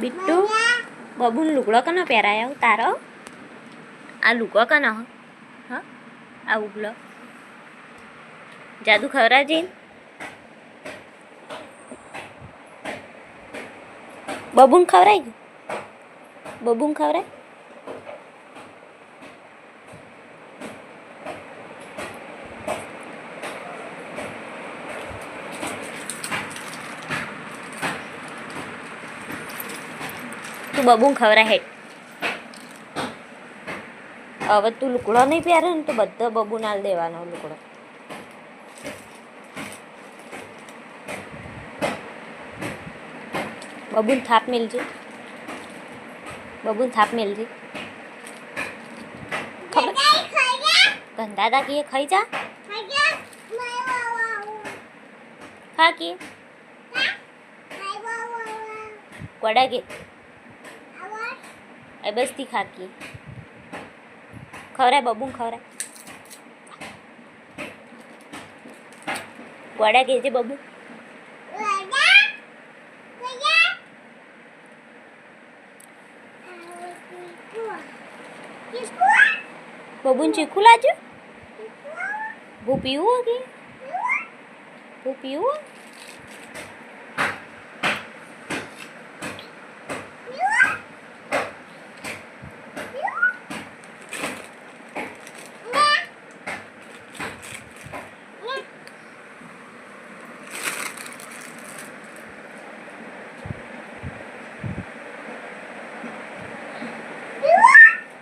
બિટ્ટુ બબુન લુગડો કનો પહેરાયો? તારો? આ લુગડો કનો હ. આ ઉગલો જાદુ ખવરાજી બબુન ખવરાય બબુન ખવરાય તું બબુન ખવરા હેડ હવે તું લુકડો નહીં પહેરે ને તો બધો બબુ નાલ દેવાનો લુકડો. બબુન થાપ મેલજે. બબુન થાપ મેલજે. ગંધાદા કીએ ખાઈ જા. ખા કીએ. ગોડા કે એ બસ ખાકી. ખવરાય, બબુન ખવરાય. વડા કહેજે બબુ? બબુન ચીખું લાજુ ભૂ પીવું ભૂ પીવું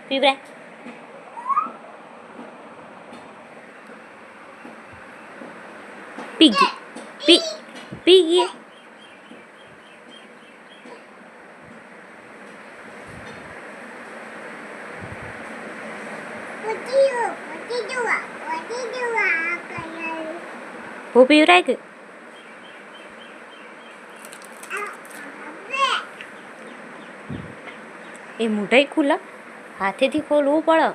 પીવરાય પી ગઈ પી પી ગઈ હું પીવરાય કે એ મોઢાઈ ખુલ્લા હાથેથી ખોલવું પડે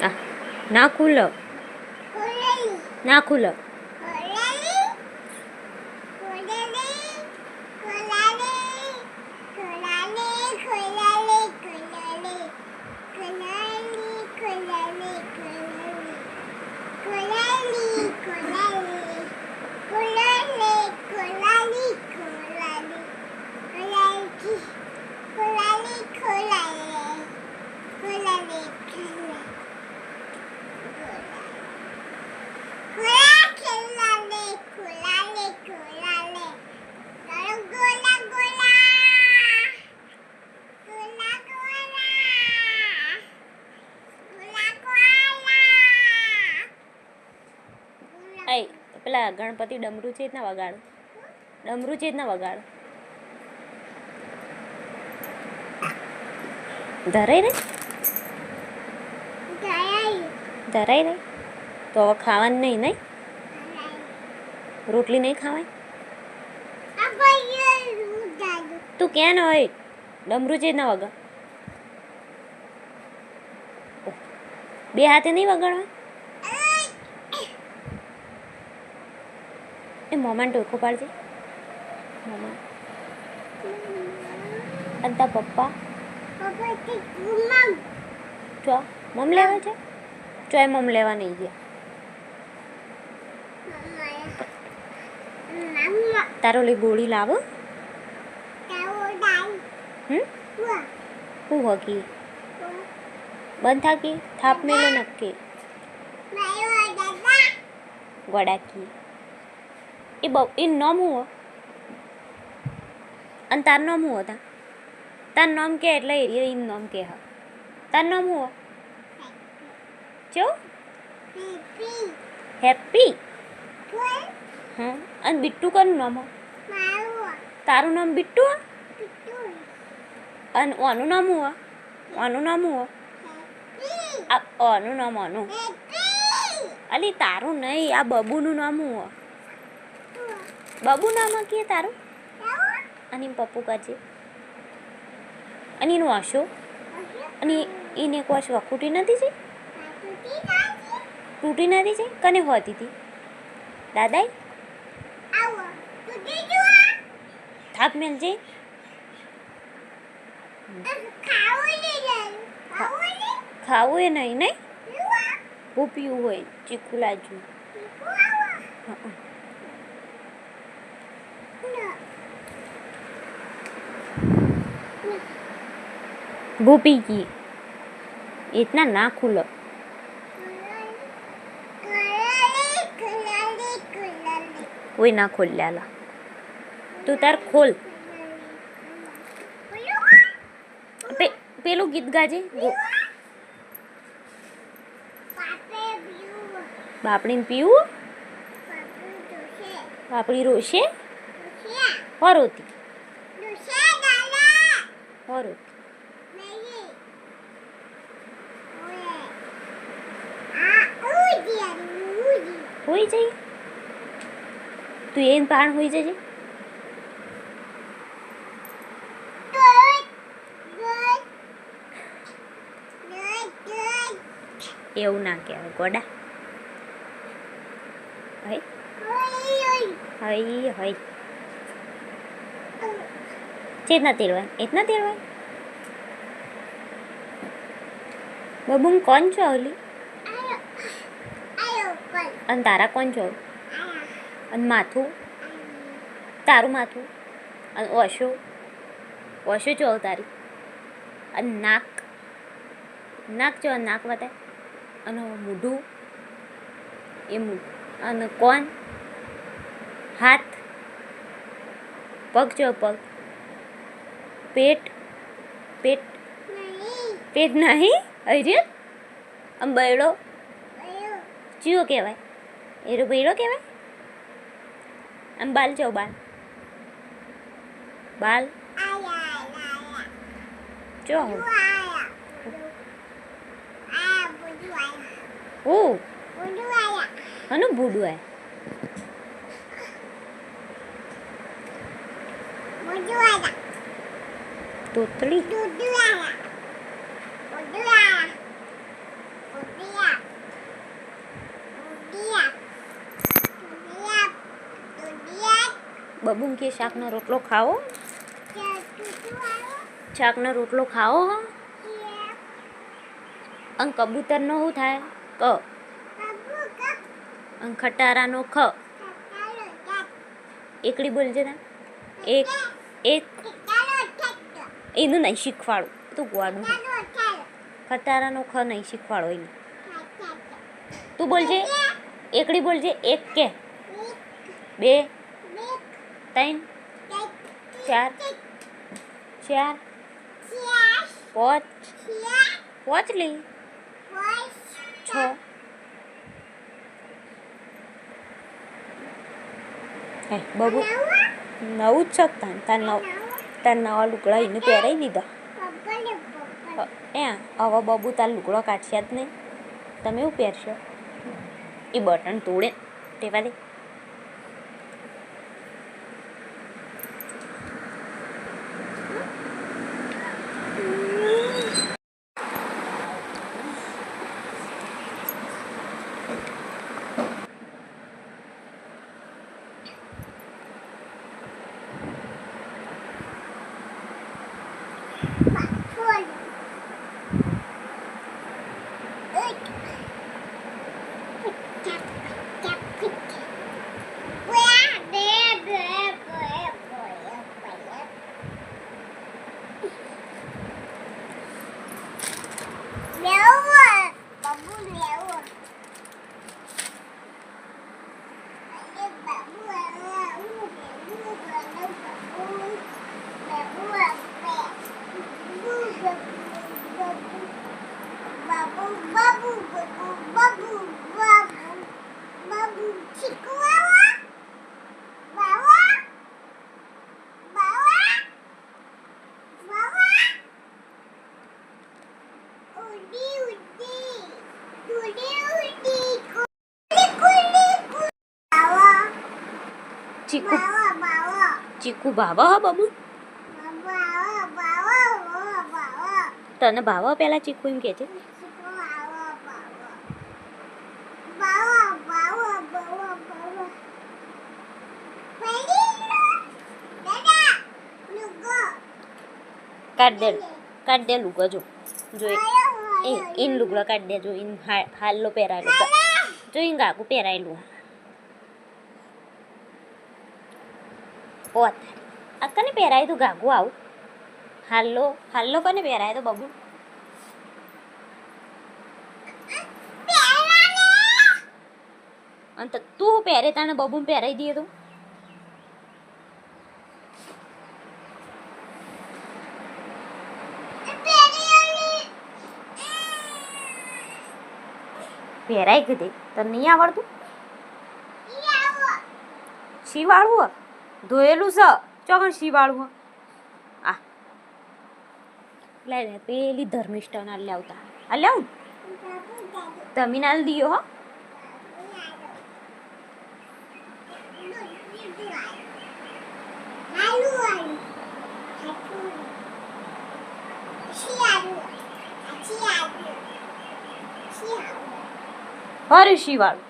આ, ના ખુલ્લો ના ખુલ્લો પેલા ગણપતિ ડમરું છે જ વગાડ. ડમરું છે જ વગાડ. ધરાઈ રે ધરાઈ રે તો હવે ખાવાનું નહીં નહીં રોટલી નહીં ખાવાય? તું ક્યાં ન હોય? ડમરું છે ના વગા બે હાથે નહીં વગાડવા? એ મોમાં ટોકો પાડજે. મોમાં અને તાર પપ્પા? ચો મમ લેવા છે? ચો એ મમ લેવા નહીં ગયા. તારો લે ગોળી લાવો. હમ? હું હકી બંધ થાકી? થાપ મેલો નક્કી? ગોડાકી એ બહુ એ નામ હું? અને તાર નામ હું હતા? તાર નામ કે એટલે એ નામ કે હા. તાર નામ હું? જો હેપી હા અને બિટ્ટુ કનું નામ તારું નામ બિટ્ટુ? અને ઓનું નામ હું? ઓનું નામ હું? ઓનું નામ ઓનું. અલી તારું નહીં, આ બબુનું નામ હો? બબુ નામ કે તારું? અને પપ્પુ કાજે અને એનું આશો? અને એને કોઈ ખૂટી નથી છે? તૂટી નથી છે? કને હોતી હતી દાદાઈ થાપ મેલજે ખાવું એ નહીં નહીં? હું હોય, ચીખું લાજુ હં. ભૂપી ગઈ એટના ના ખુલો ઓય ના ખોલ્યાલા તું તાર ખોલ પેલું ગીત ગાજે બાપડીને પીવું બાપડી રોશે હરોતી હરોતી હોઈ જઈ તું એ પાણ હોઈ જજે એવું ના કહેવાય ગોડા હઈ હઈ હઈ ચેતના તેરવાય એતના તેરવાય બબુમ કોણ છો ઓલી? અને તારા કોણ છો? અને માથું? તારું માથું? અને ઓશો? ઓશો ચો તારી. અને નાક? નાક ચો નાક બતાય. અને મૂઢું? એ અને કોણ? હાથ? પગ ચો પગ. પેટ પેટ પેટ નહીં, અરે આમ બૈડો ચિયો કહેવાય. એરો બૈડો કહેવાય? આમ બાલ ચો બાલ. બાલ. ચો ઓ. હનું બુડું આય. તોતળી બબુમ કે શાકનો રોટલો ખાવો શાકનો રોટલો ખાવો હા? અને કબૂતરનો શું થાય? ક. અને ખટારાનો ખ. એકડી બોલજે ને. એક એક. એનું નહીં શીખવાડું. તું ગોડું ખટારાનો ખ નહીં શીખવાડો એને. તું બોલજે એકડી બોલજે એક કે. બે. ત્રણ. ચાર. ચાર. પાંચ. પાંચ લી છ બબુ. નવું જ શકતા તાર નવ. તાર નવા લુગડા એને પહેરાવી દીધા. એ હવે બબુ તાર લુગડો કાઢશે જ નહીં. તમે એવું પહેરશો. એ બટન તોડે તેવા દે Bye. ચીકુ ચીકુ ભાવો હો બબુ. તને ભાવા પેલા ચીકુ એમ કે છે? કાઢ દે કાઢ દે લુગો જો. જો ઇન લુગડો કાઢ દેજો ઇન હાલ પહેરાયેલું જો ઇન ગાકુ પહેરાયેલું ઓ આ કને પહેરાય તું ગાગુ આવું. હાલ્લો હાલ્લો કને પહેરાય તો બબુ? અને તો પહેરે તાને બબુ પહેરાઈ દઈએ તું? પહેરાય કીધી તને નહીં આવડતું? શીવાળું હો ધોયેલું છે. ચોકણ શીવાળું આ. લે લે પેલી ધર્મિષ્ઠા ના લાવતા આ લાવ તમે ના દિયો હો. હરે શીવાળું.